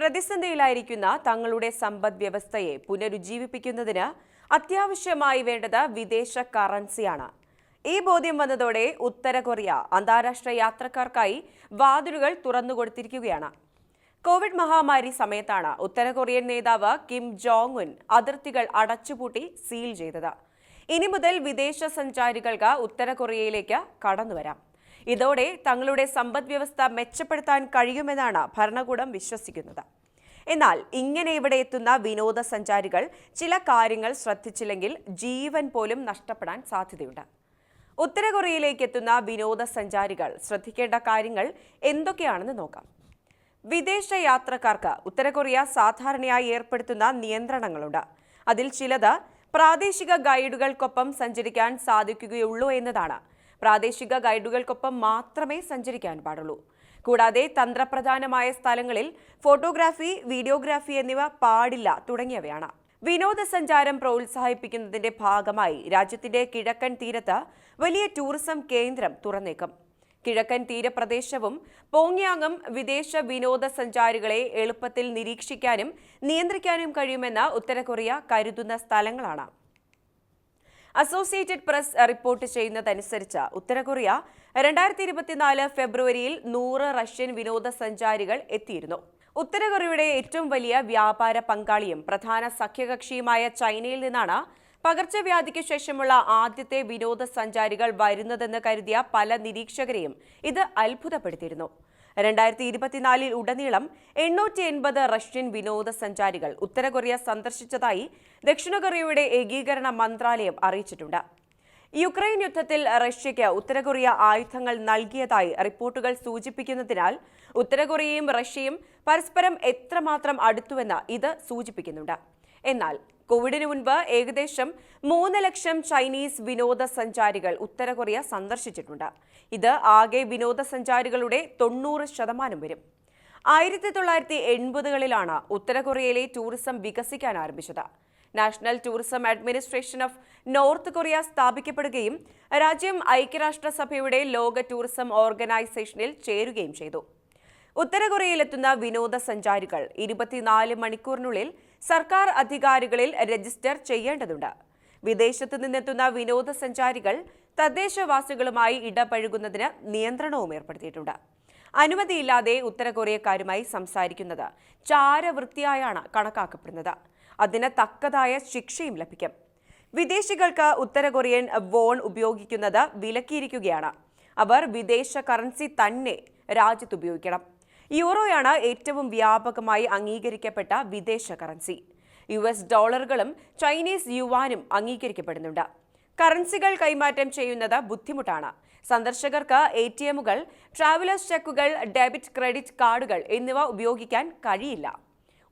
പ്രതിസന്ധിയിലായിരിക്കുന്ന തങ്ങളുടെ സമ്പദ് വ്യവസ്ഥയെ പുനരുജ്ജീവിപ്പിക്കുന്നതിന് അത്യാവശ്യമായി വേണ്ടത് വിദേശ കറൻസിയാണ് ഈ ബോധ്യം വന്നതോടെ ഉത്തര കൊറിയ അന്താരാഷ്ട്ര യാത്രക്കാർക്കായി വാതിലുകൾ തുറന്നുകൊടുത്തിരിക്കുകയാണ് കോവിഡ് മഹാമാരി സമയത്താണ് ഉത്തര കൊറിയൻ നേതാവ് കിം ജോങ് ഉൻ അതിർത്തികൾ അടച്ചുപൂട്ടി സീൽ ചെയ്തത്. ഇനി മുതൽ വിദേശ സഞ്ചാരികൾക്ക് ഉത്തര കൊറിയയിലേക്ക് കടന്നുവരാം. ഇതോടെ തങ്ങളുടെ സമ്പദ് വ്യവസ്ഥ മെച്ചപ്പെടുത്താൻ കഴിയുമെന്നാണ് ഭരണകൂടം വിശ്വസിക്കുന്നത്. എന്നാൽ ഇങ്ങനെ ഇവിടെ എത്തുന്ന വിനോദസഞ്ചാരികൾ ചില കാര്യങ്ങൾ ശ്രദ്ധിച്ചില്ലെങ്കിൽ ജീവൻ പോലും നഷ്ടപ്പെടാൻ സാധ്യതയുണ്ട്. ഉത്തര കൊറിയയിലേക്ക് എത്തുന്ന വിനോദസഞ്ചാരികൾ ശ്രദ്ധിക്കേണ്ട കാര്യങ്ങൾ എന്തൊക്കെയാണെന്ന് നോക്കാം. വിദേശ യാത്രക്കാർക്ക് ഉത്തര കൊറിയ സാധാരണയായി ഏർപ്പെടുത്തുന്ന നിയന്ത്രണങ്ങളുണ്ട്. അതിൽ ചിലത് പ്രാദേശിക ഗൈഡുകൾക്കൊപ്പം സഞ്ചരിക്കാൻ സാധിക്കുകയുള്ളൂ എന്നതാണ്. പ്രാദേശിക ഗൈഡുകൾക്കൊപ്പം മാത്രമേ സഞ്ചരിക്കാൻ പാടുള്ളൂ. കൂടാതെ തന്ത്രപ്രധാനമായ സ്ഥലങ്ങളിൽ ഫോട്ടോഗ്രാഫി വീഡിയോഗ്രാഫി എന്നിവ പാടില്ല തുടങ്ങിയവയാണ്. വിനോദസഞ്ചാരം പ്രോത്സാഹിപ്പിക്കുന്നതിന്റെ ഭാഗമായി രാജ്യത്തിന്റെ കിഴക്കൻ തീരത്ത് വലിയ ടൂറിസം കേന്ദ്രം തുറന്നേക്കും. കിഴക്കൻ തീരപ്രദേശവും പോങ്യാങ്ങും വിദേശ വിനോദസഞ്ചാരികളെ എളുപ്പത്തിൽ നിരീക്ഷിക്കാനും നിയന്ത്രിക്കാനും കഴിയുമെന്ന് ഉത്തരകൊറിയ കരുതുന്ന സ്ഥലങ്ങളാണ്. അസോസിയേറ്റഡ് പ്രസ് റിപ്പോർട്ട് ചെയ്യുന്നതനുസരിച്ച് ഉത്തര കൊറിയ രണ്ടായിരത്തി ഇരുപത്തിനാല് ഫെബ്രുവരിയിൽ നൂറ് റഷ്യൻ വിനോദസഞ്ചാരികൾ എത്തിയിരുന്നു. ഉത്തര കൊറിയയുടെ ഏറ്റവും വലിയ വ്യാപാര പങ്കാളിയും പ്രധാന സഖ്യകക്ഷിയുമായ ചൈനയിൽ നിന്നാണ് പകർച്ചവ്യാധിക്ക് ശേഷമുള്ള ആദ്യത്തെ വിനോദസഞ്ചാരികൾ വരുന്നതെന്ന് കരുതിയ പല നിരീക്ഷകരെയും ഇത് അത്ഭുതപ്പെടുത്തിയിരുന്നു. രണ്ടായിരത്തി ഇരുപത്തിനാലിൽ ഉടനീളം എണ്ണൂറ്റി എൺപത് റഷ്യൻ വിനോദസഞ്ചാരികൾ ഉത്തര കൊറിയ സന്ദർശിച്ചതായി ദക്ഷിണ കൊറിയയുടെ ഏകീകരണ മന്ത്രാലയം അറിയിച്ചിട്ടുണ്ട്. യുക്രൈൻ യുദ്ധത്തിൽ റഷ്യയ്ക്ക് ഉത്തര കൊറിയ ആയുധങ്ങൾ നൽകിയതായി റിപ്പോർട്ടുകൾ സൂചിപ്പിക്കുന്നതിനാൽ ഉത്തര കൊറിയയും റഷ്യയും പരസ്പരം എത്രമാത്രം അടുത്തുവെന്ന് ഇത് സൂചിപ്പിക്കുന്നുണ്ട്. എന്നാൽ കോവിഡിന് മുൻപ് ഏകദേശം മൂന്ന് ലക്ഷം ചൈനീസ് വിനോദസഞ്ചാരികൾ ഉത്തര കൊറിയ സന്ദർശിച്ചിട്ടുണ്ട്. ഇത് ആകെ വിനോദസഞ്ചാരികളുടെ തൊണ്ണൂറ് ശതമാനം വരും. ആയിരത്തി തൊള്ളായിരത്തി എൺപതുകളിലാണ് ഉത്തര കൊറിയയിലെ ടൂറിസം വികസിക്കാൻ ആരംഭിച്ചത്. National tourism administration of North Korea സ്ഥാപിക്കപ്പെടുകയും രാജ്യം ഐക്യരാഷ്ട്രസഭയുടെ ലോക ടൂറിസം ഓർഗനൈസേഷനിൽ ചേരുകയും ചെയ്തു. ഉത്തര കൊറിയയിലെത്തുന്ന വിനോദസഞ്ചാരികൾ ഇരുപത്തിനാല് മണിക്കൂറിനുള്ളിൽ സർക്കാർ അധികാരികളിൽ രജിസ്റ്റർ ചെയ്യേണ്ടതുണ്ട്. വിദേശത്തു നിന്നെത്തുന്ന വിനോദസഞ്ചാരികൾ തദ്ദേശവാസികളുമായി ഇടപഴകുന്നതിന് നിയന്ത്രണവും ഏർപ്പെടുത്തിയിട്ടുണ്ട്. അനുമതിയില്ലാതെ ഉത്തര കൊറിയക്കാരുമായി സംസാരിക്കുന്നത് ചാരവൃത്തിയായാണ് കണക്കാക്കപ്പെടുന്നത്. അതിന് തക്കതായ ശിക്ഷയും ലഭിക്കും. വിദേശികൾക്ക് ഉത്തര കൊറിയൻ വോൺ ഉപയോഗിക്കുന്നത് വിലക്കിയിരിക്കുകയാണ്. അവർ വിദേശ കറൻസി തന്നെ രാജ്യത്ത് ഉപയോഗിക്കണം. യൂറോയാണ് ഏറ്റവും വ്യാപകമായി അംഗീകരിക്കപ്പെട്ട വിദേശ കറൻസി യു എസ് ഡോളറുകളും ചൈനീസ് യുവാനും അംഗീകരിക്കപ്പെടുന്നുണ്ട്. കറൻസികൾ കൈമാറ്റം ചെയ്യുന്നത് ബുദ്ധിമുട്ടാണ്. സന്ദർശകർക്ക് എ ടി എമ്മുകൾ ട്രാവലേഴ്സ് ചെക്കുകൾ ഡെബിറ്റ് ക്രെഡിറ്റ് കാർഡുകൾ എന്നിവ ഉപയോഗിക്കാൻ കഴിയില്ല.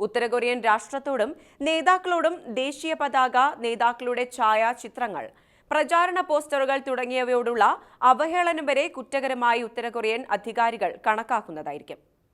ഉത്തരകൊറിയൻ രാഷ്ട്രത്തോടും നേതാക്കളോടും ദേശീയ പതാക നേതാക്കളുടെ ഛായാചിത്രങ്ങൾ പ്രചാരണ പോസ്റ്ററുകൾ തുടങ്ങിയവയോടുള്ള അവഹേളനം വരെ കുറ്റകരമായി ഉത്തരകൊറിയൻ അധികാരികൾ കണക്കാക്കുന്നതായിരിക്കും.